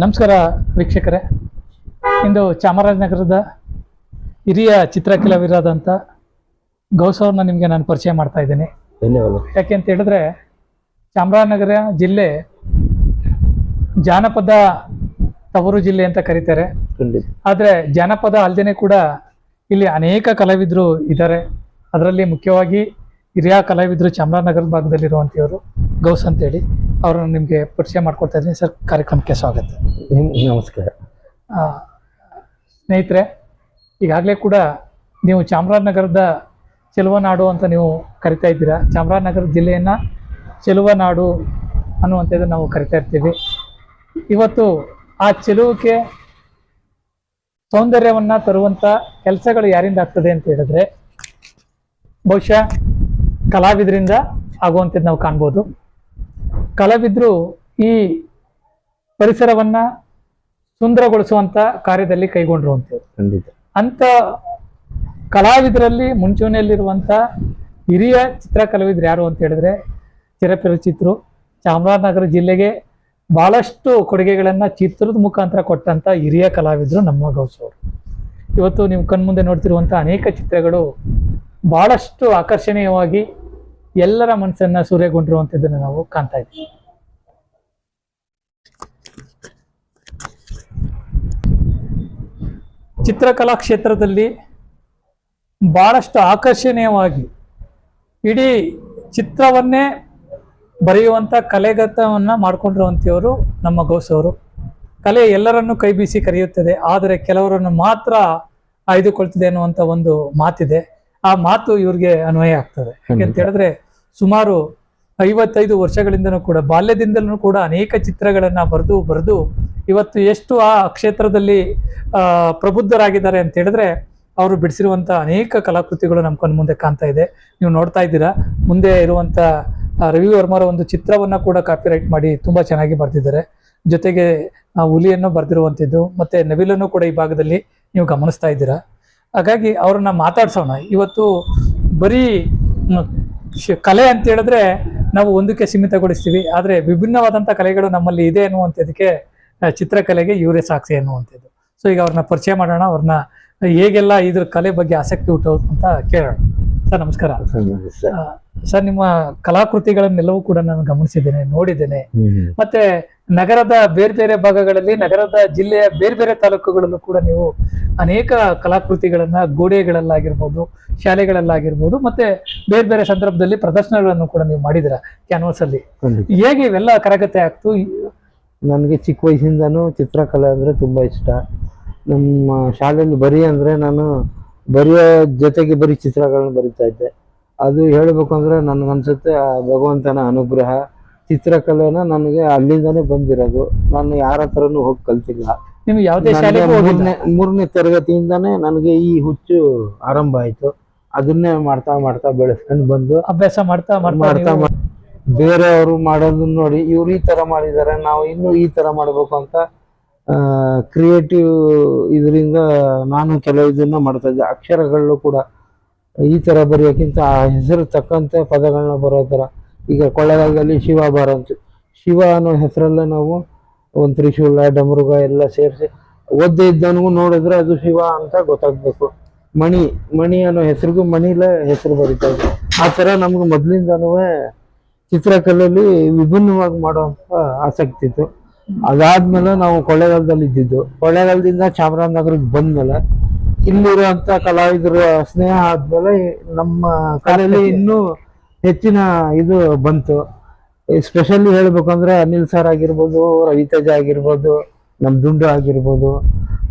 ನಮಸ್ಕಾರ ವೀಕ್ಷಕರೇ. ಇಂದು ಚಾಮರಾಜನಗರದ ಹಿರಿಯ ಚಿತ್ರಕಲಾವಿರಾದಂಥ ವಿರಾದಂತ ಅವ್ರನ್ನ ನಿಮಗೆ ನಾನು ಪರಿಚಯ ಮಾಡ್ತಾ ಇದ್ದೀನಿ. ಧನ್ಯವಾದ. ಯಾಕೆ ಅಂತ ಹೇಳಿದ್ರೆ ಚಾಮರಾಜನಗರ ಜಿಲ್ಲೆ ಜಾನಪದ ತವರು ಜಿಲ್ಲೆ ಅಂತ ಕರೀತಾರೆ. ಆದರೆ ಜಾನಪದ ಅಲ್ಲದೇ ಕೂಡ ಇಲ್ಲಿ ಅನೇಕ ಕಲಾವಿದರು ಇದ್ದಾರೆ. ಅದರಲ್ಲಿ ಮುಖ್ಯವಾಗಿ ಹಿರಿಯ ಕಲಾವಿದರು ಚಾಮರಾಜನಗರ ಭಾಗದಲ್ಲಿರುವಂಥವ್ರು ಗೌಸ್ ಅಂತೇಳಿ. ಅವ್ರನ್ನ ನಿಮಗೆ ಪರಿಚಯ ಮಾಡ್ಕೊಡ್ತಾ ಇದ್ದೀನಿ. ಸರ್ ಕಾರ್ಯಕ್ರಮಕ್ಕೆ ಸ್ವಾಗತ. ನಿಮ್- ನಮಸ್ಕಾರ ಸ್ನೇಹಿತರೆ ಈಗಾಗಲೇ ಕೂಡ ನೀವು ಚಾಮರಾಜನಗರದ ಚೆಲುವನಾಡು ಅಂತ ನೀವು ಕರಿತಾ ಇದ್ದೀರಾ? ಚಾಮರಾಜನಗರ ಜಿಲ್ಲೆಯನ್ನು ಚೆಲುವನಾಡು ಅನ್ನುವಂಥದ್ದು ನಾವು ಕರಿತಾ ಇರ್ತೀವಿ. ಇವತ್ತು ಆ ಚೆಲುವಕ್ಕೆ ಸೌಂದರ್ಯವನ್ನು ತರುವಂಥ ಕೆಲಸಗಳು ಯಾರಿಂದ ಆಗ್ತದೆ ಅಂತ ಹೇಳಿದ್ರೆ ಬಹುಶಃ ಕಲಾವಿದರಿಂದ ಆಗುವಂಥದ್ದು ನಾವು ಕಾಣ್ಬೋದು. ಕಲಾವಿದರು ಈ ಪರಿಸರವನ್ನ ಸುಂದರಗೊಳಿಸುವಂತ ಕಾರ್ಯದಲ್ಲಿ ಕೈಗೊಂಡಿರುವಂಥದ್ದು ಖಂಡಿತ. ಅಂತ ಕಲಾವಿದರಲ್ಲಿ ಮುಂಚೂಣಿಯಲ್ಲಿರುವಂತ ಹಿರಿಯ ಚಿತ್ರ ಕಲಾವಿದ್ರು ಯಾರು ಅಂತ ಹೇಳಿದ್ರೆ ಚಿರಪರಿಚಿತರು ಚಾಮರಾಜನಗರ ಜಿಲ್ಲೆಗೆ ಬಹಳಷ್ಟು ಕೊಡುಗೆಗಳನ್ನು ಚಿತ್ರದ ಮುಖಾಂತರ ಕೊಟ್ಟಂತ ಹಿರಿಯ ಕಲಾವಿದರು ನಮ್ಮ ಗೌಸ್ ಅವರು. ಇವತ್ತು ನಿಮ್ಮ ಕಣ್ಮುಂದೆ ನೋಡ್ತಿರುವಂಥ ಅನೇಕ ಚಿತ್ರಗಳು ಬಹಳಷ್ಟು ಆಕರ್ಷಣೀಯವಾಗಿ ಎಲ್ಲರ ಮನಸ್ಸನ್ನ ಸೂರೆಗೊಂಡಿರುವಂಥದ್ದನ್ನು ನಾವು ಕಾಣ್ತಾ ಇದ್ದೀವಿ ಚಿತ್ರಕಲಾ ಕ್ಷೇತ್ರದಲ್ಲಿ ಬಹಳಷ್ಟು ಆಕರ್ಷಣೀಯವಾಗಿ ಇಡೀ ಚಿತ್ರವನ್ನೇ ಬರೆಯುವಂಥ ಕಲೆಗತವನ್ನು ಮಾಡಿಕೊಂಡಿರುವಂಥವರು ನಮ್ಮ ಗೌಸವರು ಕಲೆ ಎಲ್ಲರನ್ನು ಕೈ ಬೀಸಿ ಕರೆಯುತ್ತದೆ, ಆದರೆ ಕೆಲವರನ್ನು ಮಾತ್ರ ಆಯ್ದುಕೊಳ್ತಿದೆ ಅನ್ನುವಂಥ ಒಂದು ಮಾತಿದೆ. ಆ ಮಾತು ಇವ್ರಿಗೆ ಅನ್ವಯ ಆಗ್ತದೆ. ಯಾಕೆಂತ ಹೇಳಿದ್ರೆ ಸುಮಾರು ಐವತ್ತೈದು ವರ್ಷಗಳಿಂದನೂ ಕೂಡ ಬಾಲ್ಯದಿಂದಲೂ ಕೂಡ ಅನೇಕ ಚಿತ್ರಗಳನ್ನ ಬರೆದು ಬರೆದು ಇವತ್ತು ಎಷ್ಟು ಆ ಕ್ಷೇತ್ರದಲ್ಲಿ ಆ, ಪ್ರಬುದ್ಧರಾಗಿದ್ದಾರೆ ಅಂತ ಹೇಳಿದ್ರೆ ಅವರು ಬಿಡಿಸಿರುವಂಥ ಅನೇಕ ಕಲಾಕೃತಿಗಳು ನಮ್ಮ ಕಣ್ಣು ಮುಂದೆ ಕಾಣ್ತಾ ಇದೆ. ನೀವು ನೋಡ್ತಾ ಇದ್ದೀರಾ ಮುಂದೆ ಇರುವಂಥ ರವಿ ವರ್ಮರ ಒಂದು ಚಿತ್ರವನ್ನ ಕೂಡ ಕಾಪಿರೈಟ್ ಮಾಡಿ ತುಂಬಾ ಚೆನ್ನಾಗಿ ಬರೆದಿದ್ದಾರೆ. ಜೊತೆಗೆ ಹುಲಿಯನ್ನು ಬರೆದಿರುವಂಥದ್ದು ಮತ್ತೆ ನವಿಲನ್ನು ಕೂಡ ಈ ಭಾಗದಲ್ಲಿ ನೀವು ಗಮನಿಸ್ತಾ ಇದ್ದೀರಾ. ಹಾಗಾಗಿ ಅವ್ರನ್ನ ಮಾತಾಡ್ಸೋಣ. ಇವತ್ತು ಬರೀ ಕಲೆ ಅಂತ ಹೇಳಿದ್ರೆ ನಾವು ಒಂದಕ್ಕೆ ಸೀಮಿತಗೊಳಿಸ್ತೀವಿ. ಆದರೆ ವಿಭಿನ್ನವಾದಂಥ ಕಲೆಗಳು ನಮ್ಮಲ್ಲಿ ಇದೆ ಅನ್ನುವಂಥದಕ್ಕೆ ಚಿತ್ರಕಲೆಗೆ ಇವರೇ ಸಾಕ್ಷಿ ಅನ್ನುವಂಥದ್ದು. ಸೊ ಈಗ ಅವ್ರನ್ನ ಪರಿಚಯ ಮಾಡೋಣ. ಅವ್ರನ್ನ ಹೇಗೆಲ್ಲ ಇದ್ರ ಕಲೆ ಬಗ್ಗೆ ಆಸಕ್ತಿ ಹುಟ್ಟು ಅಂತ ಕೇಳೋಣ. ಸರ್ ನಮಸ್ಕಾರ. ಸರ್ ನಿಮ್ಮ ಕಲಾಕೃತಿಗಳನ್ನೆಲ್ಲವೂ ಕೂಡ ನಾನು ಗಮನಿಸಿದ್ದೇನೆ ನೋಡಿದ್ದೇನೆ. ಮತ್ತೆ ನಗರದ ಬೇರೆ ಬೇರೆ ಭಾಗಗಳಲ್ಲಿ ನಗರದ ಜಿಲ್ಲೆಯ ಬೇರೆ ಬೇರೆ ತಾಲೂಕುಗಳಲ್ಲೂ ಕೂಡ ನೀವು ಅನೇಕ ಕಲಾಕೃತಿಗಳನ್ನ ಗೋಡೆಗಳಲ್ಲಾಗಿರ್ಬೋದು ಶಾಲೆಗಳಲ್ಲಾಗಿರ್ಬೋದು ಮತ್ತೆ ಬೇರೆ ಬೇರೆ ಸಂದರ್ಭದಲ್ಲಿ ಪ್ರದರ್ಶನಗಳನ್ನು ಕೂಡ ನೀವು ಮಾಡಿದಿರ ಕ್ಯಾನ್ವಾಸ್ ಅಲ್ಲಿ? ಹೇಗೆ ಇವೆಲ್ಲ ಕರಗತೆ ಆಗ್ತು? ನನಗೆ ಚಿಕ್ಕ ವಯಸ್ಸಿಂದನೂ ಚಿತ್ರಕಲೆ ಅಂದರೆ ತುಂಬ ಇಷ್ಟ. ನಮ್ಮ ಶಾಲೆಯಲ್ಲಿ ಬರಿ ಅಂದರೆ ನಾನು ಬರೆಯೋ ಜೊತೆಗೆ ಬರೀ ಚಿತ್ರಗಳನ್ನು ಬರಿತಾ ಇದ್ದೆ. ಅದು ಹೇಳಬೇಕು ಅಂದರೆ ನನಗನ್ಸುತ್ತೆ ಆ ಭಗವಂತನ ಅನುಗ್ರಹ. ಚಿತ್ರಕಲೆನ ನನಗೆ ಅಲ್ಲಿಂದನೇ ಬಂದಿರೋದು. ನಾನು ಯಾರ ಹತ್ರನೂ ಹೋಗಿ ಕಲ್ತಿಲ್ಲ. ನಿಮ್ಗೆ ಯಾವುದೇ ಶಾಲೆ ಶಾಲೆಗೂ ಹೋಗಿಲ್ಲ? ಮೂರನೇ ತರಗತಿಯಿಂದಾನೇ ನನಗೆ ಈ ಹುಚ್ಚು ಆರಂಭ ಆಯ್ತು. ಅದನ್ನೇ ಮಾಡ್ತಾ ಮಾಡ್ತಾ ಬೆಳೆಸ್ಕೊಂಡು ಬಂದು ಅಭ್ಯಾಸ ಮಾಡ್ತಾ ಮಾಡ್ತಾ ಬೇರೆಯವರು ಮಾಡೋದನ್ನ ನೋಡಿ ಇವ್ರು ಈ ತರ ಮಾಡಿದ್ದಾರೆ ನಾವು ಇನ್ನು ಈ ತರ ಮಾಡ್ಬೇಕು ಅಂತ ಕ್ರಿಯೇಟಿವ್ ಇದರಿಂದ ನಾನು ಕೆಲವು ಇದನ್ನ ಮಾಡ್ತಾ ಇದ್ದೆ. ಅಕ್ಷರಗಳು ಕೂಡ ಈ ತರ ಬರೆಯೋಕ್ಕಿಂತ ಆ ಹೆಸರು ತಕ್ಕಂತೆ ಪದಗಳನ್ನ ಬರೋ ತರ. ಈಗ ಕೊಳ್ಳೆಗಾಲದಲ್ಲಿ ಶಿವ ಬಾರಂತು ಶಿವ ಅನ್ನೋ ಹೆಸರಲ್ಲೇ ನಾವು ಒಂದು ತ್ರಿಶೂಲ, ಡಮರುಗ ಎಲ್ಲ ಸೇರಿಸಿ ಒದ್ದೆ ಇದ್ದವನಿಗೂ ನೋಡಿದ್ರೆ ಅದು ಶಿವ ಅಂತ ಗೊತ್ತಾಗ್ಬೇಕು. ಮಣಿ ಮಣಿ ಅನ್ನೋ ಹೆಸರಿಗೂ ಮಣಿಲ ಹೆಸರು ಬರೀತಾ ಇದೆ. ಆ ಥರ ನಮ್ಗೆ ಮೊದಲಿಂದನೂ ಚಿತ್ರಕಲೆಯಲ್ಲಿ ವಿಭಿನ್ನವಾಗಿ ಮಾಡುವಂತ ಆಸಕ್ತಿ ಇತ್ತು. ಅದಾದ್ಮೇಲೆ ನಾವು ಕೊಳ್ಳೇಗಾಲದಲ್ಲಿ ಇದ್ದಿದ್ದು. ಕೊಳ್ಳೇಗಾಲದಿಂದ ಚಾಮರಾಜನಗರಕ್ಕೆ ಬಂದ್ಮೇಲೆ ಇಲ್ಲಿರುವಂತ ಕಲಾವಿದರ, ಸ್ನೇಹ ಆದ್ಮೇಲೆ ನಮ್ಮ ಕಲೆಯಲ್ಲಿ ಇನ್ನೂ ಹೆಚ್ಚಿನ ಇದು ಬಂತು. ಸ್ಪೆಷಲಿ ಹೇಳ್ಬೇಕಂದ್ರೆ ಅನಿಲ್ ಸರ್ ಆಗಿರ್ಬೋದು ರವಿತೇಜ ಆಗಿರ್ಬೋದು ನಮ್ಮ ದುಂಡು ಆಗಿರ್ಬೋದು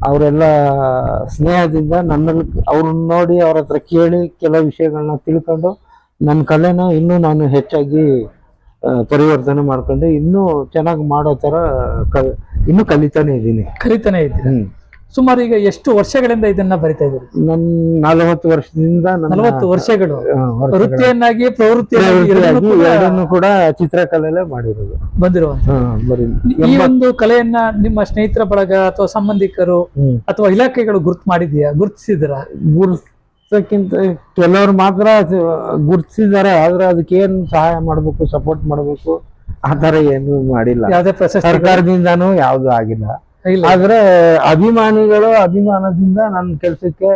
ಅವರೆಲ್ಲ ಸ್ನೇಹದಿಂದ ನನ್ನಲ್ಲಿ ಅವ್ರನ್ನ ನೋಡಿ ಅವ್ರ ಹತ್ರ ಕೇಳಿ ಕೆಲವು ವಿಷಯಗಳನ್ನ ತಿಳ್ಕೊಂಡು ನನ್ನ ಕಲೆನ ಇನ್ನೂ ನಾನು ಹೆಚ್ಚಾಗಿ ಪರಿವರ್ತನೆ ಮಾಡ್ಕೊಂಡು ಇನ್ನೂ ಚೆನ್ನಾಗಿ ಮಾಡೋ ಥರ ಕ ಇನ್ನೂ ಕಲಿತಾನೆ ಇದ್ದೀನಿ. ಕಲಿತಾನೆ ಇದ್ದೀರಿ? ಹ್ಮ್. ಸುಮಾರು ಈಗ ಎಷ್ಟು ವರ್ಷಗಳಿಂದ ಇದನ್ನ ಬರಿತಾ ಇದ್ದೀರಿ? ನನ್ ನಲವತ್ತು ವರ್ಷದಿಂದ ನನ್ನ ನಲವತ್ತು ವರ್ಷಗಳು. ಆ, ವರ್ಷಗಳ ವೃತ್ತಿಯನ್ನಾಗಿ ಪ್ರವೃತ್ತಿಯನ್ನಾಗಿ ಎರಡನ್ನೂ ಕೂಡ ಎರಡನ್ನೂ ಕೂಡ ಚಿತ್ರಕಲೆಯಲ್ಲೇ ಮಾಡಿರೋದು. ಬಂದಿರುವಂತ ಹಾ, ಬರೀ ಈ ಒಂದು ಕಲೆಯನ್ನ ನಿಮ್ಮ ಸ್ನೇಹಿತರ ಬಳಗ ಅಥವಾ ಸಂಬಂಧಿಕರು ಹ್ಮ್. ಅಥವಾ ಇಲಾಖೆಗಳು ಗುರ್ತು ಮಾಡಿದ್ಯಾ? ಗುರುತಿಸಿದ್ರ? ಗುರುತಕ್ಕಿಂತ ಕೆಲವರು ಮಾತ್ರ ಗುರ್ತಿಸಿದ್ದಾರೆ ಆದ್ರೆ ಅದಕ್ಕೆ ಏನ್ ಸಹಾಯ ಮಾಡ್ಬೇಕು ಸಪೋರ್ಟ್ ಮಾಡ್ಬೇಕು ಆ ತರ ಏನು ಮಾಡಿಲ್ಲ. ಯಾವುದೇ ಪ್ರಶಸ್ತಿ ಸರ್ಕಾರದಿಂದಾನು ಯಾವ್ದು ಆಗಿಲ್ಲ. ಆದ್ರೆ ಅಭಿಮಾನಿಗಳು ಅಭಿಮಾನದಿಂದ ನನ್ನ ಕೆಲ್ಸಕ್ಕೆ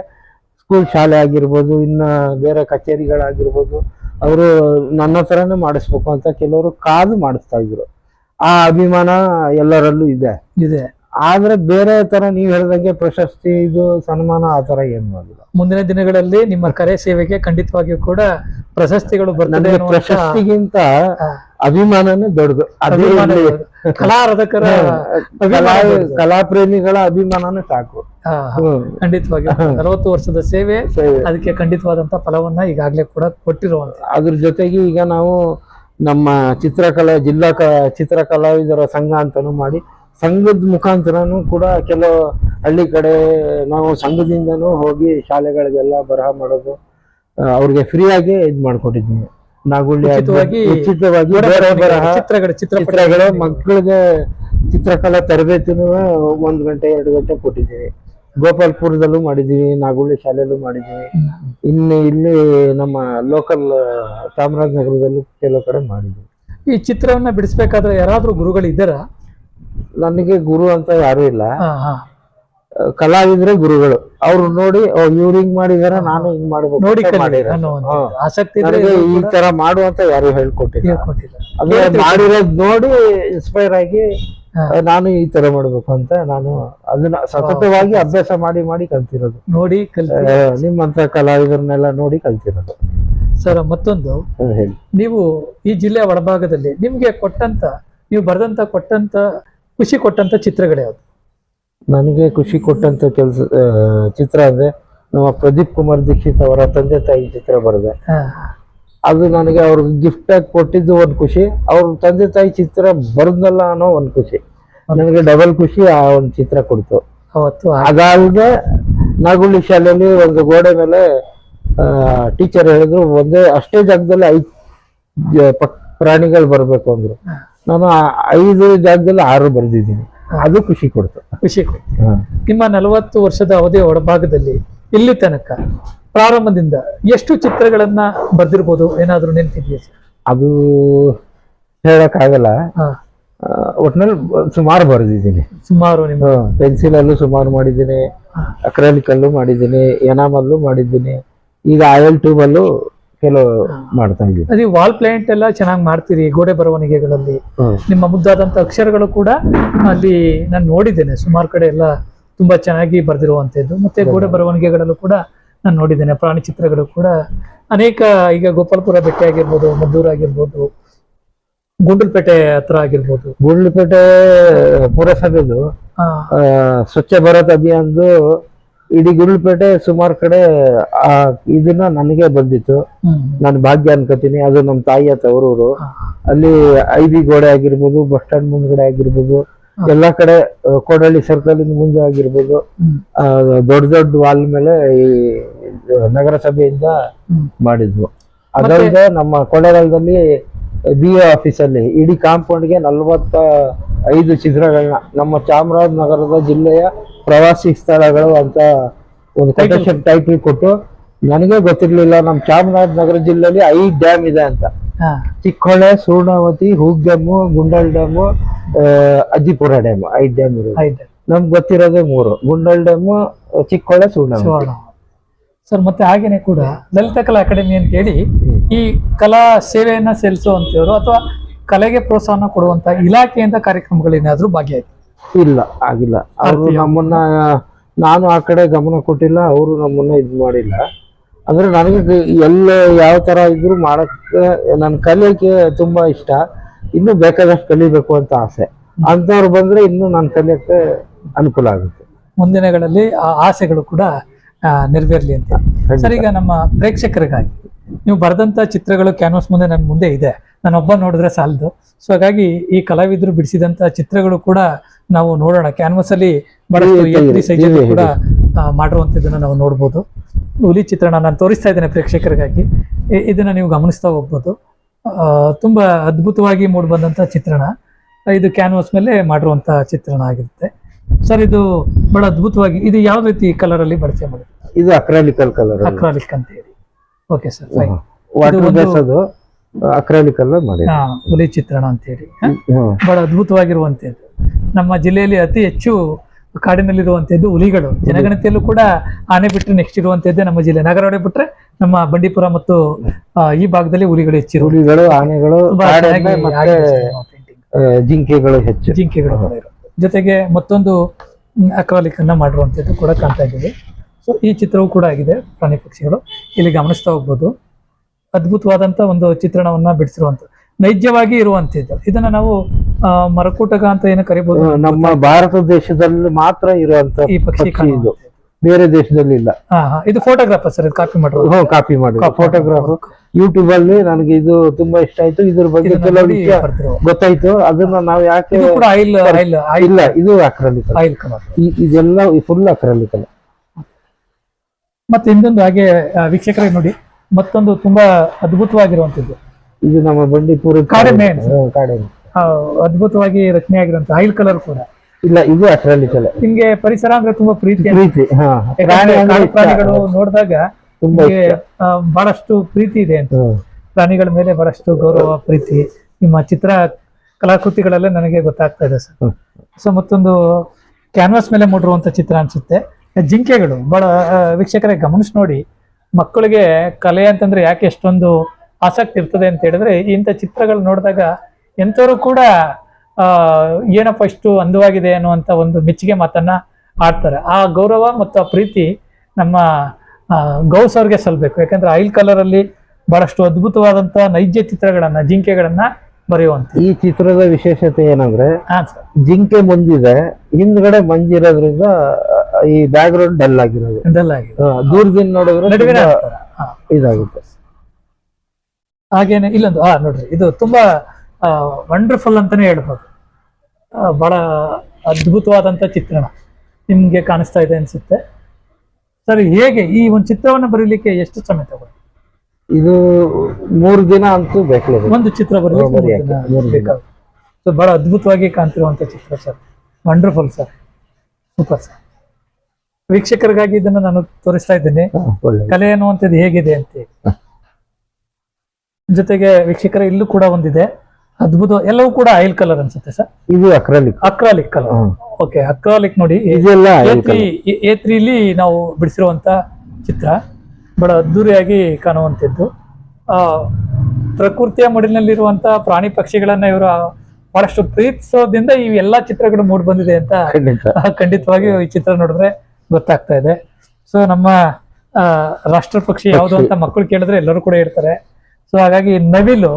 ಸ್ಕೂಲ್ ಶಾಲೆ ಆಗಿರ್ಬೋದು ಇನ್ನ ಬೇರೆ ಕಚೇರಿಗಳಾಗಿರ್ಬೋದು ಅವರು ನನ್ನ ಹತ್ರನೇ ಮಾಡಿಸ್ಬೇಕು ಅಂತ ಕೆಲವರು ಕಾದು ಮಾಡಿಸ್ತಾ ಇದ್ರು. ಆ ಅಭಿಮಾನ ಎಲ್ಲರಲ್ಲೂ ಇದೆ. ಇದೆ. ಆದ್ರೆ ಬೇರೆ ತರ ನೀವ್ ಹೇಳ್ದಂಗೆ ಪ್ರಶಸ್ತಿ ಇದು ಸನ್ಮಾನ ಆ ತರ ಏನು ಮಾಡಿಲ್ಲ. ಮುಂದಿನ ದಿನಗಳಲ್ಲಿ ನಿಮ್ಮ ಕರೆ ಸೇವೆಗೆ ಖಂಡಿತವಾಗಿಯೂ ಕೂಡ ಪ್ರಶಸ್ತಿಗಳು ಬರ್ತದೆ ಪ್ರಶಸ್ತಿಗಿಂತ ಅಭಿಮಾನನೇ ದೊಡ್ಡದು. ಅದೇ ಅಭಿಮಾನ ಇಲ್ಲಿ ಅಭಿಮಾನ ಕಲಾ ದೊಡ್ಡದು. ಕಲಾ ಪ್ರೇಮಿಗಳ ಅಭಿಮಾನನೇ ಸಾಕು. ಖಂಡಿತವಾಗಿ ಹ್ಮ್. ನಲವತ್ತು ವರ್ಷದ ಸೇವೆ ಸೇವೆ. ಅದಕ್ಕೆ ಖಂಡಿತವಾದಂತ ಫಲವನ್ನ ಈಗಾಗಲೇ ಕೂಡ ಕೊಟ್ಟಿರುವಂತ. ಅದ್ರ ಜೊತೆಗೆ ಈಗ ನಾವು ನಮ್ಮ ಚಿತ್ರಕಲಾ ಜಿಲ್ಲಾ ಕ ಚಿತ್ರ ಕಲಾವಿದರ ಸಂಘ ಅಂತಾನು ಮಾಡಿ ಸಂಘದ ಮುಖಾಂತರನು ಕೂಡ ಕೆಲವು ಹಳ್ಳಿ ಕಡೆ ನಾವು ಸಂಘದಿಂದನೂ ಹೋಗಿ ಶಾಲೆಗಳಿಗೆಲ್ಲ ಬರಹ ಮಾಡೋದು ಆ, ಅವ್ರಿಗೆ ಫ್ರೀಯಾಗಿ ಇದ್ ಮಾಡ್ಕೊಟ್ಟಿದ್ದೀನಿ. ನಾಗುಳ್ಳಿ ಉಚಿತವಾಗಿ ಚಿತ್ರಗಳು ಚಿತ್ರಗಳು ಮಕ್ಕಳಿಗೆ ಚಿತ್ರಕಲಾ ತರಬೇತಿನೂ ಒಂದ್ ಗಂಟೆ ಎರಡು ಗಂಟೆ ಕೊಟ್ಟಿದ್ದೀವಿ. ಗೋಪಾಲ್ಪುರದಲ್ಲೂ ಮಾಡಿದೀವಿ ನಾಗುಳ್ಳಿ ಶಾಲೆಯಲ್ಲೂ ಮಾಡಿದೀವಿ ಇನ್ನು ಇಲ್ಲಿ ನಮ್ಮ ಲೋಕಲ್ ಚಾಮರಾಜನಗರದಲ್ಲೂ ಕೆಲವು ಕಡೆ ಮಾಡಿದ್ದೀವಿ. ಈ ಚಿತ್ರವನ್ನ ಬಿಡಿಸ್ಬೇಕಾದ್ರೆ ಯಾರಾದ್ರೂ ಗುರುಗಳು ಇದ್ದಾರಾ ನನಗೆ ಗುರು ಅಂತ ಯಾರು ಇಲ್ಲ. ಕಲಾವಿದ್ರೆ ಗುರುಗಳು. ಅವ್ರು ನೋಡಿ ಇವ್ರು ಹಿಂಗ್ ಮಾಡಿದಾರ ನಾನು ಹಿಂಗ್ ಮಾಡಬೇಕು ನೋಡಿ. ಆಸಕ್ತಿ ಈ ತರ ಮಾಡು ಅಂತ ಯಾರು ಹೇಳ್ಕೊಟ್ಟಿಲ್ಲ. ಮಾಡಿರೋದ್ ನೋಡಿ ಇನ್ಸ್ಪೈರ್ ಆಗಿ ನಾನು ಈ ತರ ಮಾಡ್ಬೇಕು ಅಂತ ನಾನು ಅದನ್ನ ಸತತವಾಗಿ ಅಭ್ಯಾಸ ಮಾಡಿ ಮಾಡಿ ಕಲ್ತಿರೋದು. ನೋಡಿ ನಿಮ್ಮಂತ ಕಲಾವಿದರನ್ನೆಲ್ಲ ನೋಡಿ ಕಲ್ತಿರೋದು. ಸರ್ ಮತ್ತೊಂದು. ನೀವು ಈ ಜಿಲ್ಲೆಯ ಒಳಭಾಗದಲ್ಲಿ ನಿಮ್ಗೆ ಕೊಟ್ಟಂತ ನೀವು ಬರೆದಂತ ಕೊಟ್ಟಂತ ಖುಷಿ ಕೊಟ್ಟಂತ ಚಿತ್ರಗಳು ಯಾವ್ದು? ನನಗೆ ಖುಷಿ ಕೊಟ್ಟಂತ ಕೆಲಸ ಚಿತ್ರ ಅಂದರೆ ನಮ್ಮ ಪ್ರದೀಪ್ ಕುಮಾರ್ ದೀಕ್ಷಿತ್ ಅವರ ತಂದೆ ತಾಯಿ ಚಿತ್ರ ಬರೆದೆ. ಅದು ನನಗೆ ಅವ್ರಿಗೆ ಗಿಫ್ಟ್ ಆಗಿ ಕೊಟ್ಟಿದ್ದು ಒಂದು ಖುಷಿ ಅವ್ರ ತಂದೆ ತಾಯಿ ಚಿತ್ರ ಬರ್ದಲ್ಲ ಅನ್ನೋ ಒಂದು ಖುಷಿ. ನನಗೆ ಡಬಲ್ ಖುಷಿ ಆ ಒಂದು ಚಿತ್ರ ಕೊಡ್ತು. ಅದಲ್ಲದೆ ನಾಗುಳ್ಳಿ ಶಾಲೆಯಲ್ಲಿ ಒಂದು ಗೋಡೆ ಮೇಲೆ ಟೀಚರ್ ಹೇಳಿದ್ರು ಒಂದೇ ಅಷ್ಟೇ ಜಾಗದಲ್ಲಿ ಐದು ಪ್ರಾಣಿಗಳು ಬರಬೇಕು ಅಂದ್ರು. ನಾನು ಐದು ಜಾಗದಲ್ಲಿ ಆರು ಬರ್ದಿದ್ದೀನಿ. ಅದು ಖುಷಿ ಕೊಡ್ತು. ಖುಷಿ ಕೊಡ್ತು. ನಿಮ್ಮ ನಲವತ್ತು ವರ್ಷದ ಅವಧಿಯ ಒಳಭಾಗದಲ್ಲಿ ಇಲ್ಲಿ ತನಕ ಪ್ರಾರಂಭದಿಂದ ಎಷ್ಟು ಚಿತ್ರಗಳನ್ನ ಬರ್ದಿರ್ಬೋದು? ಏನಾದ್ರೂ ನೆನಪಿದೆಯಾ ಅದು ಹೇಳಕ್ಕಾಗಲ್ಲ. ಒಟ್ನಲ್ಲಿ ಸುಮಾರು ಬರೆದಿದ್ದೀನಿ. ಸುಮಾರು ನಿಮ್ಮ ಪೆನ್ಸಿಲ್ ಅಲ್ಲೂ ಸುಮಾರು ಮಾಡಿದ್ದೀನಿ ಅಕ್ರಾಲಿಕ್ ಅಲ್ಲೂ ಮಾಡಿದ್ದೀನಿ ಎನಾಮಲ್ಲೂ ಮಾಡಿದ್ದೀನಿ. ಈಗ ಆಯಲ್ ಟ್ಯೂಬ್ ಅಲ್ಲೂ ಕೆಲವು ಮಾಡ್ತಾ ಇದ್ದೀವಿ. ಅದೇ ವಾಲ್ ಪ್ಲೇಂಟ್ ಎಲ್ಲ ಚೆನ್ನಾಗಿ ಮಾಡ್ತೀರಿ ಗೋಡೆ ಬರವಣಿಗೆಗಳಲ್ಲಿ. ನಿಮ್ಮ ಮುದ್ದಾದಂತ ಅಕ್ಷರಗಳು ಕೂಡ ಅಲ್ಲಿ ನಾನು ನೋಡಿದ್ದೇನೆ ಸುಮಾರು ಕಡೆ ಎಲ್ಲ ತುಂಬಾ ಚೆನ್ನಾಗಿ ಬರೆದಿರುವಂತದ್ದು ಮತ್ತೆ ಗೋಡೆ ಬರವಣಿಗೆಗಳಲ್ಲೂ ಕೂಡ ನಾನು ನೋಡಿದ್ದೇನೆ ಪ್ರಾಣಿ ಚಿತ್ರಗಳು ಕೂಡ. ಅನೇಕ ಈಗ ಗೋಪಾಲ್ಪುರ ಬೆಟ್ಟ ಆಗಿರ್ಬೋದು ಮದ್ದೂರು ಆಗಿರ್ಬೋದು ಗುಂಡಲ್ಪೇಟೆ ಹತ್ರ ಆಗಿರ್ಬೋದು. ಗುಂಡ್ಲುಪೇಟೆ ಪುರಸಭೆದು ಸ್ವಚ್ಛ ಭಾರತ್ ಅಭಿಯಾನದ್ದು ಇಡೀ ಗುಂಡ್ಲುಪೇಟೆ ಸುಮಾರು ಕಡೆ ಆ ಇದನ್ನ ನನಗೆ ಬಂದಿತ್ತು. ನಾನು ಭಾಗ್ಯ ಅನ್ಕೋತೀನಿ. ಅದು ನಮ್ಮ ತಾಯಿಯ ತವರೂರು ಅಲ್ಲಿ ಐ ಬಿ ಗೋಡೆ ಆಗಿರ್ಬೋದು ಬಸ್ ಸ್ಟ್ಯಾಂಡ್ ಮುಂದ್ಗಡೆ ಆಗಿರ್ಬೋದು ಎಲ್ಲಾ ಕಡೆ ಕೋಡಳ್ಳಿ ಸರ್ಕಲ್ ಮುಂದೆ ಆಗಿರ್ಬೋದು ದೊಡ್ಡ ದೊಡ್ಡ ವಾಲ್ ಮೇಲೆ ಈ ನಗರಸಭೆಯಿಂದ ಮಾಡಿದ್ವು. ಅದಲ್ಲದೆ ನಮ್ಮ ಕೊಳ್ಳೇಗಾಲದಲ್ಲಿ ಬಿ ಎ ಆಫೀಸಲ್ಲಿ ಇಡೀ ಕಾಂಪೌಂಡ್ಗೆ ನಲವತ್ತ ಐದು ಚಿತ್ರಗಳನ್ನ ನಮ್ಮ ಚಾಮರಾಜನಗರದ ಜಿಲ್ಲೆಯ ಪ್ರವಾಸಿ ಸ್ಥಳಗಳು ಅಂತ ಒಂದು ಕೊಟೇಶನ್ ಟೈಟಲ್ ಕೊಟ್ಟು ನನಗೆ ಗೊತ್ತಿರ್ಲಿಲ್ಲ ನಮ್ಮ ಚಾಮರಾಜನಗರ ಜಿಲ್ಲೆಯಲ್ಲಿ ಐದು ಡ್ಯಾಮ್ ಇದೆ ಅಂತ. Chikkahole Suvarnavathi ಹೂಗ್ dam Gundal dam Ajjipura dam ಐದು ಡ್ಯಾಮ್ ಇರೋದು. ನಮ್ಗೆ ಗೊತ್ತಿರೋದೇ ಮೂರು ಗುಂಡಲ್ ಡ್ಯಾಮು ಚಿಕ್ಕೊಳೆ ಸೂರ್ಣಾವತಿ. ಸರ್ ಮತ್ತೆ ಹಾಗೇನೆ ಕೂಡ ಲಲಿತ ಕಲಾ ಅಕಾಡೆಮಿ ಅಂತ ಹೇಳಿ ಈ ಕಲಾ ಸೇವೆಯನ್ನ ಸಲ್ಲಿಸುವಂತವರು ಅಥವಾ ಕಲೆಗೆ ಪ್ರೋತ್ಸಾಹನ ಕೊಡುವಂತ ಇಲಾಖೆಯಿಂದ ಕಾರ್ಯಕ್ರಮಗಳೇನಾದ್ರೂ ಭಾಗಿಯಾಯ್ತು? ಇಲ್ಲ ಆಗಿಲ್ಲ. ಅವರು ನಮ್ಮನ್ನ ನಾನು ಆ ಕಡೆ ಗಮನ ಕೊಟ್ಟಿಲ್ಲ ಅವರು ನಮ್ಮನ್ನ ಇದು ಮಾಡಿಲ್ಲ. ಅಂದ್ರೆ ನನಗೆ ಎಲ್ಲ ಯಾವ ತರ ಇದ್ರು ಮಾಡಕ್ಕೆ ನನ್ನ ಕಲಿಯಕ್ಕೆ ತುಂಬಾ ಇಷ್ಟ. ಇನ್ನು ಬೇಕಾದಷ್ಟು ಕಲಿಬೇಕು ಅಂತ ಆಸೆ. ಅಂತವ್ರು ಬಂದ್ರೆ ಇನ್ನು ನಾನು ಕಲಿಯಕ್ಕೆ ಅನುಕೂಲ ಆಗುತ್ತೆ. ಮುಂದಿನಗಳಲ್ಲಿ ಆ ಆಸೆಗಳು ಕೂಡ ನೆರವೇರ್ಲಿ ಅಂತ ಸರ್ ಈಗ ನಮ್ಮ ಪ್ರೇಕ್ಷಕರಿಗಾಗಿ ನೀವು ಬರೆದಂತ ಚಿತ್ರಗಳು ಕ್ಯಾನ್ವಾಸ್ ಮುಂದೆ ನನ್ನ ಮುಂದೆ ಇದೆ. ನಾನೊಬ್ಬ ನೋಡಿದ್ರೆ ಸಾಲದು. ಸೊ ಹಾಗಾಗಿ ಈ ಕಲಾವಿದರು ಬಿಡಿಸಿದಂತ ಚಿತ್ರಗಳು ಕೂಡ ನಾವು ನೋಡೋಣ. ಕ್ಯಾನ್ವಾಸ್ ಅಲ್ಲಿ ಬಹಳಷ್ಟು ಕೂಡ ಮಾಡಿರುವಂತದನ್ನ ನಾವು ನೋಡ್ಬೋದು. ಹುಲಿ ಚಿತ್ರಣ ನಾನು ತೋರಿಸ್ತಾ ಇದ್ದೇನೆ ಪ್ರೇಕ್ಷಕರಿಗಾಗಿ. ಇದನ್ನ ನೀವು ಗಮನಿಸ್ತಾ ಹೋಗ್ಬೋದು. ತುಂಬಾ ಅದ್ಭುತವಾಗಿ ಮೂಡ್ ಬಂದಂತ ಚಿತ್ರಣ. ಇದು ಕ್ಯಾನ್ವಾಸ್ ಮೇಲೆ ಮಾಡಿರುವಂತ ಚಿತ್ರಣ ಆಗಿರುತ್ತೆ. ಸರ್ ಇದು ಬಹಳ ಅದ್ಭುತವಾಗಿ ಇದು ಯಾವ ರೀತಿ ಕಲರ್ ಅಲ್ಲಿ ಬಳಕೆ ಮಾಡಿದೆ ಇದು ಅಕ್ರಾಲಿಕಲ್ ಕಲರ್ ಅಕ್ರಾಲಿಕ್ ಅಂತ ಹೇಳಿ. Okay sir fine water base ಅದು ಅಕ್ರಾಲಿಕ್ ಅಲ್ಲ ಮಾಡಿ ಹುಲಿ ಚಿತ್ರಣ ಅಂತ ಹೇಳಿ. ಬಹಳ ಅದ್ಭುತವಾಗಿರುವಂತದ್ದು ನಮ್ಮ ಜಿಲ್ಲೆಯಲ್ಲಿ ಅತಿ ಹೆಚ್ಚು ಕಾಡಿನಲ್ಲಿರುವಂತದ್ದು ಹುಲಿಗಳು. ಜನಗಣತಿಯಲ್ಲೂ ಕೂಡ ಆನೆ ಬಿಟ್ಟರೆ ನೆಕ್ಸ್ಟ್ ಇರುವಂತದ್ದೇ ನಮ್ಮ ಜಿಲ್ಲೆ. ನಾಗರಹೊಳೆ ಬಿಟ್ರೆ ನಮ್ಮ ಬಂಡೀಪುರ ಮತ್ತು ಈ ಭಾಗದಲ್ಲಿ ಹುಲಿಗಳು ಹೆಚ್ಚಿರು ಹುಲಿಗಳು ಆನೆಗಳು ಜಿಂಕೆಗಳು ಹೆಚ್ಚು. ಜಿಂಕೆಗಳು ಜೊತೆಗೆ ಮತ್ತೊಂದು ಅಕ್ರಾಲಿಕ್ ಅನ್ನ ಮಾಡಿರುವಂತದ್ದು ಕೂಡ ಕಾಣ್ತಾ ಇದ್ದೀವಿ. ಸೊ ಈ ಚಿತ್ರವೂ ಕೂಡ ಆಗಿದೆ ಪ್ರಾಣಿ ಪಕ್ಷಿಗಳು. ಇಲ್ಲಿ ಗಮನಿಸ್ತಾ ಹೋಗ್ಬೋದು. ಅದ್ಭುತವಾದಂತ ಒಂದು ಚಿತ್ರಣವನ್ನ ಬಿಡಿಸಿರುವಂತ ನೈಜವಾಗಿ ಇರುವಂಥದ್ದು ಇದನ್ನ ನಾವು ಮರಕೂಟಕ ಅಂತ ಏನು ಕರಿಬಹುದು ನಮ್ಮ ಭಾರತ ದೇಶದಲ್ಲಿ ಮಾತ್ರ ಇರುವಂತ ಈ ಪಕ್ಷಿ ಇದು. ಬೇರೆ ದೇಶದಲ್ಲಿ ಇಲ್ಲ. ಇದು ಫೋಟೋಗ್ರಾಫರ್ ಸರ್ ಇದು ಕಾಪಿ ಮಾಡಿರೋದು. ಹ್ಮ್ ಕಾಪಿ ಮಾಡಿ ಫೋಟೋಗ್ರಾಫರ್ ಯೂಟ್ಯೂಬ್ ಅಲ್ಲಿ ನನಗೆ ಇದು ತುಂಬಾ ಇಷ್ಟ ಆಯ್ತು. ಇದ್ರ ಬಗ್ಗೆ ಕೆಲವು ವಿಷಯ ಗೊತ್ತಾಯ್ತು. ಅದನ್ನ ನಾವು ಯಾಕೆ ಇಲ್ಲ ಇದು ಅಕ್ರಲಿಕಲ್ ಇದೆಲ್ಲ ಫುಲ್ ಅಕ್ರಲಿಕಲ್ ಮತ್ತೆ ಇನ್ನೊಂದು ಹಾಗೆ ವೀಕ್ಷಕರೇ ನೋಡಿ ಮತ್ತೊಂದು ತುಂಬಾ ಅದ್ಭುತವಾಗಿರುವಂತದ್ದು ಇದು ನಮ್ಮ ಬಂಡೀಪುರ ಕಾಡೆಮ್ಮೆ ಆ, ಅದ್ಭುತವಾಗಿ ರಚನೆ ಆಗಿರುವಂತ ಆಯಿಲ್ ಕಲರ್ ಕೂಡ. ಇಲ್ಲ ಇದು ಅಷ್ಟರಲ್ಲಿ ಅಲ್ಲ ನಿಮ್ಗೆ ಪರಿಸರ ಅಂದ್ರೆ ತುಂಬಾ ಪ್ರೀತಿ. ಪ್ರೀತಿ. ಪ್ರಾಣಿಗಳು ನೋಡಿದಾಗ ತುಂಬಾ ನಿಮ್ಗೆ ಬಹಳಷ್ಟು ಪ್ರೀತಿ ಇದೆ ಅಂತ. ಪ್ರಾಣಿಗಳ ಮೇಲೆ ಬಹಳಷ್ಟು ಗೌರವ ಪ್ರೀತಿ ನಿಮ್ಮ ಚಿತ್ರ ಕಲಾಕೃತಿಗಳಲ್ಲೇ ನನಗೆ ಗೊತ್ತಾಗ್ತಾ ಇದೆ ಸರ್. ಸೊ ಮತ್ತೊಂದು ಕ್ಯಾನ್ವಾಸ್ ಮೇಲೆ ಮೂಡಿರುವಂತ ಚಿತ್ರ ಅನ್ಸುತ್ತೆ. ಜಿಂಕೆಗಳು. ಬಹಳ ವೀಕ್ಷಕರೇ ಗಮನಿಸಿ ನೋಡಿ. ಮಕ್ಕಳಿಗೆ ಕಲೆ ಅಂತಂದ್ರೆ ಯಾಕೆ ಎಷ್ಟೊಂದು ಆಸಕ್ತಿ ಇರ್ತದೆ ಅಂತ ಹೇಳಿದ್ರೆ ಇಂಥ ಚಿತ್ರಗಳು ನೋಡಿದಾಗ ಎಂಥವರು ಕೂಡ ಏನಪ್ಪ ಇಷ್ಟು ಅಂದವಾಗಿದೆ ಅನ್ನುವಂಥ ಒಂದು ಮೆಚ್ಚುಗೆ ಮಾತನ್ನ ಆಡ್ತಾರೆ. ಆ ಗೌರವ ಮತ್ತು ಆ ಪ್ರೀತಿ ನಮ್ಮ ಗೌಸ್ ಅವ್ರಿಗೆ ಸಲ್ಬೇಕು. ಯಾಕಂದ್ರೆ ಆಯಿಲ್ ಕಲರ್ ಅಲ್ಲಿ ಬಹಳಷ್ಟು ಅದ್ಭುತವಾದಂತ ನೈಜ ಚಿತ್ರಗಳನ್ನ ಜಿಂಕೆಗಳನ್ನ ಬರೆಯುವಂತ ಈ ಚಿತ್ರದ ವಿಶೇಷತೆ ಏನಂದ್ರೆ ಜಿಂಕೆ ಮುಂದಿದೆ ಹಿಂದ್ಗಡೆ ಮಂಜಿರೋದ್ರಿಂದ ಈ ಬ್ಯಾಕ್ ಗ್ರೌಂಡ್ ಡಲ್ ಆಗಿರೋದು. ಇದೆಲ್ಲ ಆಗಿದೆ ಆ, ದೂರದಿಂದ ನೋಡಿದ್ರೆ ನಡುವಿನ ತುಂಬಾ ಅಂತರ. ಹಾ. ಇದಾಗುತ್ತೆ. ಹಾಗೇನೆ ಇಲ್ಲೊಂದು ಹಾ ನೋಡ್ರಿ ಇದು ತುಂಬಾ ವಂಡರ್ಫುಲ್ ಅಂತಾನೆ ಹೇಳ್ಬೋದು. ಆ, ಬಹಳ ಅದ್ಭುತವಾದಂತ ಚಿತ್ರಣ ನಿಮ್ಗೆ ಕಾಣಿಸ್ತಾ ಇದೆ ಅನ್ಸುತ್ತೆ. ಸರ್ ಹೇಗೆ ಈ ಒಂದು ಚಿತ್ರವನ್ನ ಬರೀಲಿಕ್ಕೆ ಎಷ್ಟು ಸಮಯ ತಗೊಂಡು ಇದು ಮೂರು ದಿನ ಅಂತೂ ಬೇಕು ಒಂದು ಚಿತ್ರ ಬರೀಲಿಕ್ಕೆ ಮೂರು ಬರೆಯಕ್ಕೆ ದಿನ ಮೂರು ದಿನ. ಬೇಕಾಗುತ್ತೆ ಸೊ ಬಹಳ ಅದ್ಭುತವಾಗಿ ಕಾಣ್ತಿರುವಂತ ಚಿತ್ರ sir. Wonderful sir. Super sir. ವೀಕ್ಷಕರಿಗಾಗಿ ಇದನ್ನು ನಾನು ತೋರಿಸ್ತಾ ಇದ್ದೇನೆ. ಕಲೆ ಅನ್ನುವಂಥದ್ದು ಹೇಗಿದೆ ಅಂತ ಜೊತೆಗೆ ವೀಕ್ಷಕರ ಇಲ್ಲೂ ಕೂಡ ಒಂದಿದೆ. ಅದ್ಭುತ ಎಲ್ಲವೂ ಕೂಡ ಆಯಿಲ್ ಕಲರ್ ಅನ್ಸುತ್ತೆ ಸರ್. ಇದು acrylic. Acrylic colour. Okay acrylic ನೋಡಿ. ಎ ತ್ರೀ ಎ ತ್ರೀಲಿ ನಾವು ಬಿಡಿಸಿರುವಂತ ಚಿತ್ರ. ಬಹಳ ಅದ್ದೂರಿಯಾಗಿ ಕಾಣುವಂಥದ್ದು. ಆ ಪ್ರಕೃತಿಯ ಮಡಿಲಿನಲ್ಲಿರುವಂತಹ ಪ್ರಾಣಿ ಪಕ್ಷಿಗಳನ್ನ ಇವರು ಬಹಳಷ್ಟು ಪ್ರೀತಿಸೋದ್ರಿಂದ ಈ ಎಲ್ಲಾ ಚಿತ್ರಗಳು ಮೂಡ್ ಬಂದಿದೆ ಅಂತ ಖಂಡಿತ. ಖಂಡಿತವಾಗಿ ಈ ಚಿತ್ರ ನೋಡಿದ್ರೆ ಗೊತ್ತಾಗ್ತಾ ಇದೆ. ಸೊ ನಮ್ಮ ರಾಷ್ಟ್ರ ಪಕ್ಷಿ ಯಾವುದು ಅಂತ ಮಕ್ಕಳು ಕೇಳಿದ್ರೆ ಎಲ್ಲರೂ ಕೂಡ ಹೇಳ್ತಾರೆ. ಸೊ ಹಾಗಾಗಿ ನವಿಲು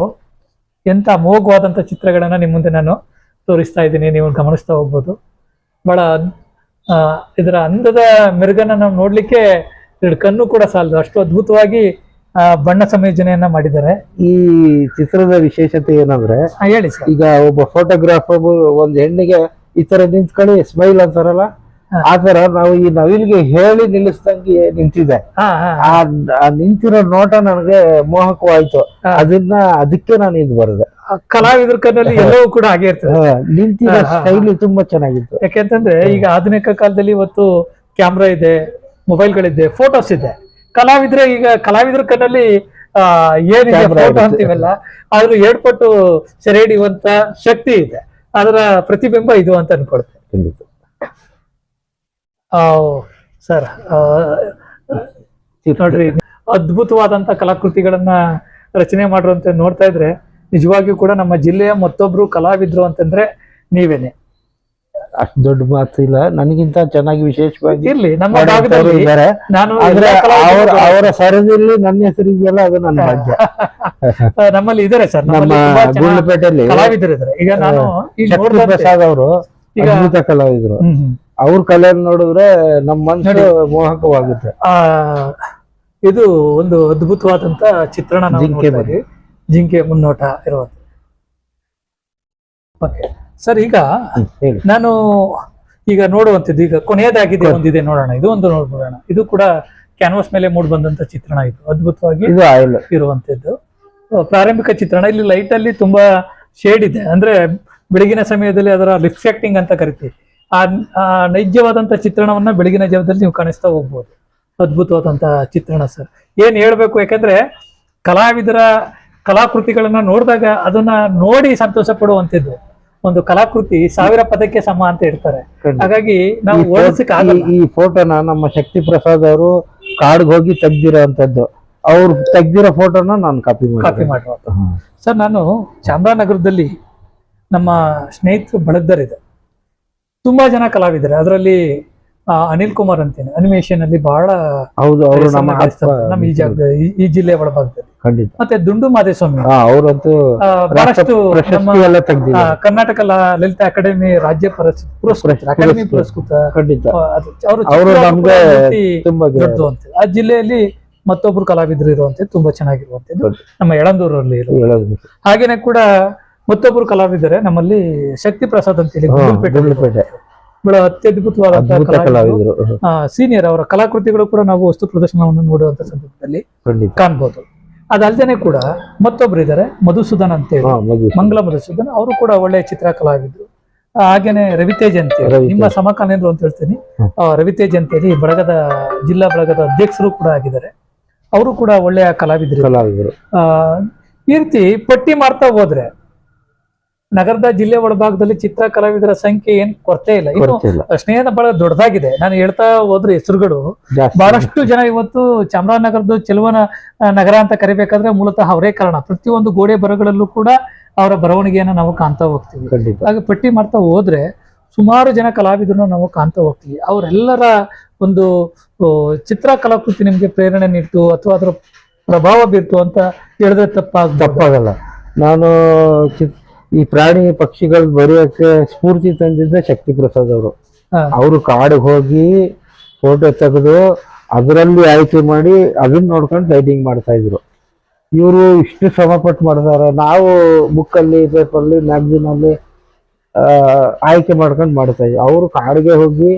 ಎಂತ ಅಮೋಘವಾದಂತ ಚಿತ್ರಗಳನ್ನ ನಿಮ್ಮ ಮುಂದೆ ನಾನು ತೋರಿಸ್ತಾ ಇದ್ದೀನಿ. ನೀವು ಗಮನಿಸ್ತಾ ಹೋಗ್ಬೋದು. ಬಹಳ ಇದರ ಅಂದದ ಮೆರುಗನ್ನ ನಾವು ನೋಡ್ಲಿಕ್ಕೆ ಎರಡು ಕಣ್ಣು ಕೂಡ ಸಾಲದು. ಅಷ್ಟು ಅದ್ಭುತವಾಗಿ ಬಣ್ಣ ಸಂಯೋಜನೆಯನ್ನ ಮಾಡಿದ್ದಾರೆ. ಈ ಚಿತ್ರದ ವಿಶೇಷತೆ ಏನಂದ್ರೆ ಹೇಳಿ ಸರ್. ಈಗ ಒಬ್ಬ ಫೋಟೋಗ್ರಾಫರ್ ಒಂದು ಹೆಣ್ಣಿಗೆ ಈ ತರ ನಿಂತ್ಕೊಳ್ಳಿ ಸ್ಮೈಲ್ ಅಂತಾರಲ್ಲ? ಹಾ. ಆ ನಾವು ಈ ನವಿಲ್ಗೆ ಹೇಳಿ ನಿಲ್ಲಿಸ್ದಂಗೆ ನಿಂತಿದೆ. ಆ ನಿಂತಿರೋ ನೋಟ ನನಗೆ ಮೋಹಕವಾಯ್ತು. ಅದನ್ನ ಅದಕ್ಕೆ ನಾನು ಇದು ಬರೆದೆ. ಕಲಾವಿದ್ರ ಕಣ್ಣಲ್ಲಿ ಎಲ್ಲವೂ ಕೂಡ ಹಾಗೆ ಇರ್ತದೆ. ನಿಂತಿರೋ ಶೈಲಿ ತುಂಬಾ ಚೆನ್ನಾಗಿತ್ತು. ಯಾಕೆಂತಂದ್ರೆ ಈಗ ಆಧುನಿಕ ಕಾಲದಲ್ಲಿ ಇವತ್ತು ಕ್ಯಾಮ್ರಾ ಇದೆ ಮೊಬೈಲ್ಗಳಿದೆ ಫೋಟೋಸ್ ಇದೆ. ಕಲಾವಿದ್ರೆ ಈಗ ಕಲಾವಿದ್ರ ಕಣ್ಣಲ್ಲಿ ಆ, ಏನಿದೆ ಫೋಟೋ. ಅಂತೀವಲ್ಲ ಅದ್ರ ಏರ್ಪಟ್ಟು ಸೆರೆ ಹಿಡಿಯುವಂತ ಶಕ್ತಿ ಇದೆ. ಅದರ ಪ್ರತಿಬಿಂಬ ಇದು ಅಂತ ಅನ್ಕೊಳ್ತೇನೆ. ಸರ್ ನೋಡ್ರಿ ಅದ್ಭುತವಾದಂತ ಕಲಾಕೃತಿಗಳನ್ನ ರಚನೆ ಮಾಡಿರುವಂತ ನೋಡ್ತಾ ಇದ್ರೆ ನಿಜವಾಗಿಯೂ ಕೂಡ ನಮ್ಮ ಜಿಲ್ಲೆಯ ಮತ್ತೊಬ್ರು ಕಲಾವಿದ್ರು ಅಂತಂದ್ರೆ ನೀವೇನೆ. ಅಷ್ಟು ದೊಡ್ಡ ಮಾತು ಇಲ್ಲ. ನನಗಿಂತ ಚೆನ್ನಾಗಿ ವಿಶೇಷವಾಗಿ ಇರ್ಲಿ ನಮ್ಮ ಭಾಗದಲ್ಲಿ ನಾನು ಅವರ ಸರದಲ್ಲಿ ನನ್ನ ಹೆಸರು ಇದೆಯಲ್ಲ ಅದು ನನ್ನ ಭಾಗ್ಯ. ನಮ್ಮಲ್ಲಿ ಇದಾರೆ ಸರ್. ನಮ್ಮ ಗುಂಡ್ಲಪೇಟೆಯಲ್ಲಿ ಕಲಾವಿದರು ಇದಾರೆ ಈಗ ನಾನು ಪ್ರಸಾದ್ ಅವರು ಈಗ- ಕಲಾವಿದ್ರು. ಅವ್ರ ಕಲೆ ನೋಡಿದ್ರೆ ನಮ್ಮ ಮನಸ್ಸು ಮೋಹಕವಾಗುತ್ತೆ. ಆ, ಇದು ಒಂದು ಅದ್ಭುತವಾದಂತ ಚಿತ್ರಣ ನಾವು ಜಿಂಕೆ ನೋಡ್ತಾ ಇದ್ದೀವಿ. ಜಿಂಕೆ ಮುನ್ನೋಟ ಇರುವಂತ. ಓಕೆ ಸರ್ ಈಗ ಹ್ಮ್, ಹೇಳಿ. ನಾನು ಈಗ ನೋಡುವಂಥದ್ದು ಈಗ ಕೊನೆಯದಾಗಿದೆ ಒಂದಿದೆ ನೋಡೋಣ. ಇದು ಒಂದು ನೋಡೋಣ ಇದು ಕೂಡ ಕ್ಯಾನ್ವಾಸ್ ಮೇಲೆ ಮೂಡ್ ಬಂದಂತ ಚಿತ್ರಣ ಇದು. ಅದ್ಭುತವಾಗಿ ಇದು ಆಯಿಲ್. ಇರುವಂತದ್ದು ಪ್ರಾರಂಭಿಕ ಚಿತ್ರಣ. ಇಲ್ಲಿ ಲೈಟ್ ಅಲ್ಲಿ ತುಂಬಾ ಶೇಡ್ ಇದೆ. ಅಂದ್ರೆ ಬೆಳಗಿನ ಸಮಯದಲ್ಲಿ ಅದರ ರಿಫ್ಲೆಕ್ಟಿಂಗ್ ಅಂತ ಕರಿತೀವಿ. ಆ ನೈಜವಾದಂತ ಚಿತ್ರಣವನ್ನ ಬೆಳಗಿನ ಜಾವದಲ್ಲಿ ನೀವು ಕಾಣಿಸ್ತಾ ಹೋಗ್ಬೋದು. ಅದ್ಭುತವಾದಂತಹ ಚಿತ್ರಣ ಸರ್. ಏನ್ ಹೇಳ್ಬೇಕು ಯಾಕಂದ್ರೆ ಕಲಾವಿದರ ಕಲಾಕೃತಿಗಳನ್ನ ನೋಡಿದಾಗ ಅದನ್ನ ನೋಡಿ ಸಂತೋಷ ಪಡುವಂತಿದ್ದು ಒಂದು ಕಲಾಕೃತಿ ಸಾವಿರ ಪದಕ್ಕೆ ಸಮ ಅಂತ ಇರ್ತಾರೆ ಹಾಗಾಗಿ ನಾವು ಈ ಫೋಟೋನ ನಮ್ಮ ಶಕ್ತಿ ಪ್ರಸಾದ್ ಅವರು ಕಾಡ್ಗೆ ಹೋಗಿ ತೆಗ್ದಿರೋ ಅಂತದ್ದು ಅವ್ರು ತೆಗ್ದಿರೋ ಫೋಟೋನ ನಾನು ಕಾಪಿ ಕಾಪಿ ಮಾಡಿ ಸರ್ ನಾನು ಚಾಮರಾನಗರದಲ್ಲಿ ನಮ್ಮ ಸ್ನೇಹಿತರು ಬಳಗದರಿದೆ ತುಂಬಾ ಜನ ಕಲಾವಿದರು. ಅದರಲ್ಲಿ ಅನಿಲ್ ಕುಮಾರ್ ಅಂತೇನೆ. ಅನಿಮೇಷನ್ ಅಲ್ಲಿ ಬಹಳ ಹೌದು ಅವರು ನಮ್ಮ ಈ ಜಾಗದ ಈ- ಜಿಲ್ಲೆ ಒಳಭಾಗದಲ್ಲಿ. ಖಂಡಿತ. ಮತ್ತೆ ದುಂಡು ಮಾದೇಸ್ವಾಮಿ. ಅವರಂತೂ ಬಹಳಷ್ಟು ಕರ್ನಾಟಕ ಲಲಿತ ಅಕಾಡೆಮಿ ರಾಜ್ಯ ಪುರಸ್- ಪುರಸ್ಕೃತರು ಅಕಾಡೆಮಿ ಪುರಸ್ಕೃತ. ಖಂಡಿತ. ಆ, ಅದು- ಅವರು ಅವರು ನಮ್ಗೆ ತುಂಬಾ ಗೆ- ಅಂತ. ಆ ಜಿಲ್ಲೆಯಲ್ಲಿ ಮತ್ತೊಬ್ರು ಕಲಾವಿದರು ಇರುವಂತೆ ತುಂಬಾ ಚೆನ್ನಾಗಿರುವಂತದ್ದು. ನಮ್ಮ ಹೇಳೋದು ಹಾಗೇನೆ ಕೂಡ ಮತ್ತೊಬ್ರು ಕಲಾವಿದರೆ ನಮ್ಮಲ್ಲಿ ಶಕ್ತಿ ಪ್ರಸಾದ್ ಅಂತ ಹೇಳಿ ಗುಂಡ್ಲುಪೇಟೆ ಬಹಳ ಅತ್ಯದ್ಭುತವಾದಂತಹ ಅದ್ಭುತ ಕಲಾವಿದರು. ಸೀನಿಯರ್ ಅವರ ಕಲಾಕೃತಿಗಳು ಕೂಡ ನಾವು ವಸ್ತು ಪ್ರದರ್ಶನವನ್ನು ನೋಡುವಂತ ಸಂದರ್ಭದಲ್ಲಿ ಕಾಣಬಹುದು ಕಾಣ್ಬೋದು. ಅದಲ್ದೇನೆ ಕೂಡ ಮತ್ತೊಬ್ರು ಇದ್ದಾರೆ ಮಧುಸೂದನ್ ಅಂತ ಹೇಳಿ. ಮಂಗಳ ಮಂಗಲ ಮಧುಸೂದನ್. ಅವರು ಕೂಡ ಒಳ್ಳೆಯ ಚಿತ್ರ ಕಲಾವಿದರು ಹಾಗೇನೆ ರವಿತೇಜ್ ಅಂತ ಹೇಳಿ. ನಿಮ್ಮ ಸಮಕಾಲೀನರು ಅಂತ ಹೇಳ್ತೀನಿ. ರವಿತೇಜ್ ಅಂತ ಅಂತೇಳಿ ಬಳಗದ ಜಿಲ್ಲಾ ಬಳಗದ ಅಧ್ಯಕ್ಷರು ಕೂಡ ಆಗಿದ್ದಾರೆ. ಅವರು ಕೂಡ ಒಳ್ಳೆಯ ಕಲಾವಿದರು. ಕಲಾವಿದರು. ಈ ರೀತಿ ಪಟ್ಟಿ ಮಾಡ್ತಾ ಹೋದ್ರೆ ನಗರದ ಜಿಲ್ಲೆ ಒಳಭಾಗದಲ್ಲಿ ಚಿತ್ರ ಕಲಾವಿದರ ಸಂಖ್ಯೆ ಏನ್ ಕೊರತೆ ಇಲ್ಲ. ಇಲ್ಲ. ಸ್ನೇಹದ ಬಹಳ ದೊಡ್ಡದಾಗಿದೆ. ನಾನು ಹೇಳ್ತಾ ಹೋದ್ರೆ ಹೆಸರುಗಳು ಬಹಳಷ್ಟು ಜನ ಇವತ್ತು ಚಾಮರಾಜನಗರದ ಚೆಲುವನ ನಗರ ಅಂತ ಕರಿಬೇಕಾದ್ರೆ ಮೂಲತಃ ಅವರೇ ಕಾರಣ. ಪ್ರತಿಯೊಂದು ಗೋಡೆ ಬರಗಳಲ್ಲೂ ಕೂಡ ಅವರ ಬರವಣಿಗೆಯನ್ನ ನಾವು ಕಾಣ್ತಾ ಹೋಗ್ತೀವಿ. ಹಾಗೆ ಪಟ್ಟಿ ಮಾಡ್ತಾ ಹೋದ್ರೆ ಸುಮಾರು ಜನ ಕಲಾವಿದರನ್ನ ನಾವು ಕಾಣ್ತಾ ಹೋಗ್ತೀವಿ. ಅವರೆಲ್ಲರ ಒಂದು ಚಿತ್ರ ಕಲಾಕೃತಿ ನಿಮ್ಗೆ ಪ್ರೇರಣೆ ನೀಡ್ತು ಅಥವಾ ಅದರ ಪ್ರಭಾವ ಬೀರ್ತು ಅಂತ ಹೇಳಿದ್ರೆ ತಪ್ಪಾಗ ತಪ್ಪಾಗಲ್ಲ. ನಾನು ಈ ಪ್ರಾಣಿ ಪಕ್ಷಿಗಳು ಬರೆಯೋಕೆ ಸ್ಫೂರ್ತಿ ತಂದಿದ್ದ ಶಕ್ತಿ ಪ್ರಸಾದ್ ಅವರು ಅವರು ಕಾಡಿಗೆ ಹೋಗಿ ಫೋಟೋ ತೆಗೆದು ಅದರಲ್ಲಿ ಆಯ್ಕೆ ಮಾಡಿ ಅದನ್ನ ನೋಡ್ಕೊಂಡು ಗೈಡಿಂಗ್ ಮಾಡ್ತಾ ಇದ್ರು. ಇವರು ಇಷ್ಟು ಶ್ರಮ ಪಟ್ಟು ಮಾಡ್ತಾರೆ ನಾವು ಬುಕ್ಕಲ್ಲಿ ಪೇಪರ್ಲಿ ಮ್ಯಾಗ್ಝಿನಲ್ಲಿ ಆಯ್ಕೆ ಮಾಡ್ಕೊಂಡು ಮಾಡ್ತಾ ಇದ್ವಿ. ಅವರು ಕಾಡಿಗೆ ಹೋಗಿ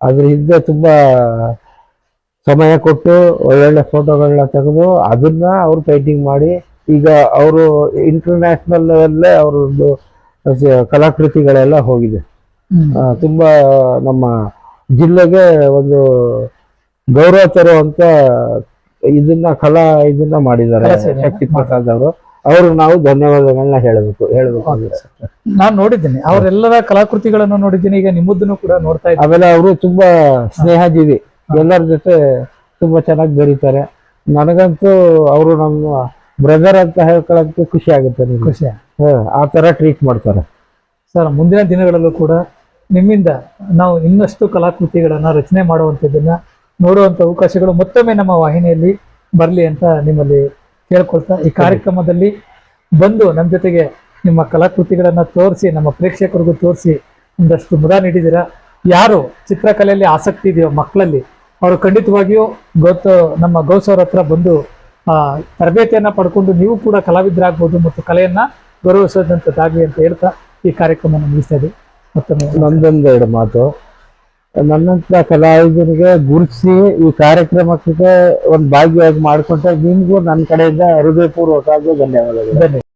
ಅದ್ರ ಹಿಂದೆ ತುಂಬಾ ಸಮಯ ಕೊಟ್ಟು ಒಳ್ಳೊಳ್ಳೆ ಫೋಟೋಗಳನ್ನ ತೆಗೆದು ಅದನ್ನ ಅವ್ರು ಪೇಂಟಿಂಗ್ ಮಾಡಿ ಈಗ ಅವರು ಇಂಟರ್ನ್ಯಾಷನಲ್ ಲೆವೆಲ್ಲೇ ಅವರದ್ದು ಕಲಾಕೃತಿಗಳೆಲ್ಲ ಹೋಗಿದೆ. ತುಂಬಾ ನಮ್ಮ ಜಿಲ್ಲೆಗೆ ಒಂದು ಗೌರವ ತರುವಂತ ಇದನ್ನ ಕಲಾ ಇದನ್ನ ಮಾಡಿದ್ದಾರೆ ಶಕ್ತಿ ಪ್ರಸಾದ್ ಅವರು. ಅವ್ರಿಗೆ ನಾವು ಧನ್ಯವಾದಗಳನ್ನ ಹೇಳಬೇಕು ಹೇಳಬೇಕು. ನಾನು ನೋಡಿದ್ದೀನಿ. ಅವರೆಲ್ಲರ ಕಲಾಕೃತಿಗಳನ್ನು ನೋಡಿದ್ದೀನಿ. ಈಗ ನಿಮ್ಮದನ್ನು ಕೂಡ ನೋಡ್ತಾ ಇದ್ದೀನಿ. ಆಮೇಲೆ ಅವರು ತುಂಬಾ ಸ್ನೇಹಜೀವಿ. ಎಲ್ಲರ ಜೊತೆ ತುಂಬಾ ಚೆನ್ನಾಗಿ ಬೆರೀತಾರೆ. ನನಗಂತೂ ಅವರು ನಮ್ಮ ಬ್ರದರ್ ಅಂತ ಹೇಳ್ಕೊಳಕ್ಕೆ ಖುಷಿ ಆಗುತ್ತೆ ನನಗೆ. ಖುಷಿ ಹ, ಆ ತರ ಟ್ರೀಟ್ ಮಾಡ್ತಾರೆ. ಸರ್ ಮುಂದಿನ ದಿನಗಳಲ್ಲೂ ಕೂಡ ನಿಮ್ಮಿಂದ ನಾವು ಇನ್ನಷ್ಟು ಕಲಾಕೃತಿಗಳನ್ನು ರಚನೆ ಮಾಡುವಂಥದ್ದನ್ನು ನೋಡುವಂಥ ಅವಕಾಶಗಳು ಮತ್ತೊಮ್ಮೆ ನಮ್ಮ ವಾಹಿನಿಯಲ್ಲಿ ಬರಲಿ ಅಂತ ನಿಮ್ಮಲ್ಲಿ ಕೇಳ್ಕೊಳ್ತಾ ಈ ಕಾರ್ಯಕ್ರಮದಲ್ಲಿ ಬಂದು ನಮ್ಮ ಜೊತೆಗೆ ನಿಮ್ಮ ಕಲಾಕೃತಿಗಳನ್ನು ತೋರಿಸಿ ನಮ್ಮ ಪ್ರೇಕ್ಷಕರಿಗೂ ತೋರಿಸಿ ಒಂದಷ್ಟು ಮುದ ನೀಡಿದ್ದೀರಾ? ಯಾರು ಚಿತ್ರಕಲೆಯಲ್ಲಿ ಆಸಕ್ತಿ ಇದೆಯೋ ಮಕ್ಕಳಲ್ಲಿ ಅವರು ಖಂಡಿತವಾಗಿಯೂ ಗೌತ ನಮ್ಮ ಗೌಸವ್ರ ಹತ್ರ ಬಂದು ತರಬೇತಿಯನ್ನ ಪಡ್ಕೊಂಡು ನೀವು ಕೂಡ ಕಲಾವಿದರಾಗ್ಬೋದು ಮತ್ತು ಕಲೆಯನ್ನ ಗೌರವಿಸೋದಂಥದ್ದಾಗಲಿ ಅಂತ ಹೇಳ್ತಾ ಈ ಕಾರ್ಯಕ್ರಮವನ್ನು ಮುಗಿಸ್ತಾ ಇದ್ದೀವಿ ಮತ್ತೊಮ್ಮೆ ನಂದೊಂದೆರಡು ಮಾತು. ನನ್ನಂತ ಕಲಾವಿದರಿಗೆ ಗುರುತಿಸಿ ಈ ಕಾರ್ಯಕ್ರಮಕ್ಕೆ ಒಂದು ಭಾಗಿಯಾಗಿ ಮಾಡ್ಕೊಂಡ್ರೆ ನಿಮಗೂ ನನ್ನ ಕಡೆಯಿಂದ ಹೃದಯಪೂರ್ವಕವಾಗಿ ಧನ್ಯವಾದಗಳು. ಧನ್ಯವಾದ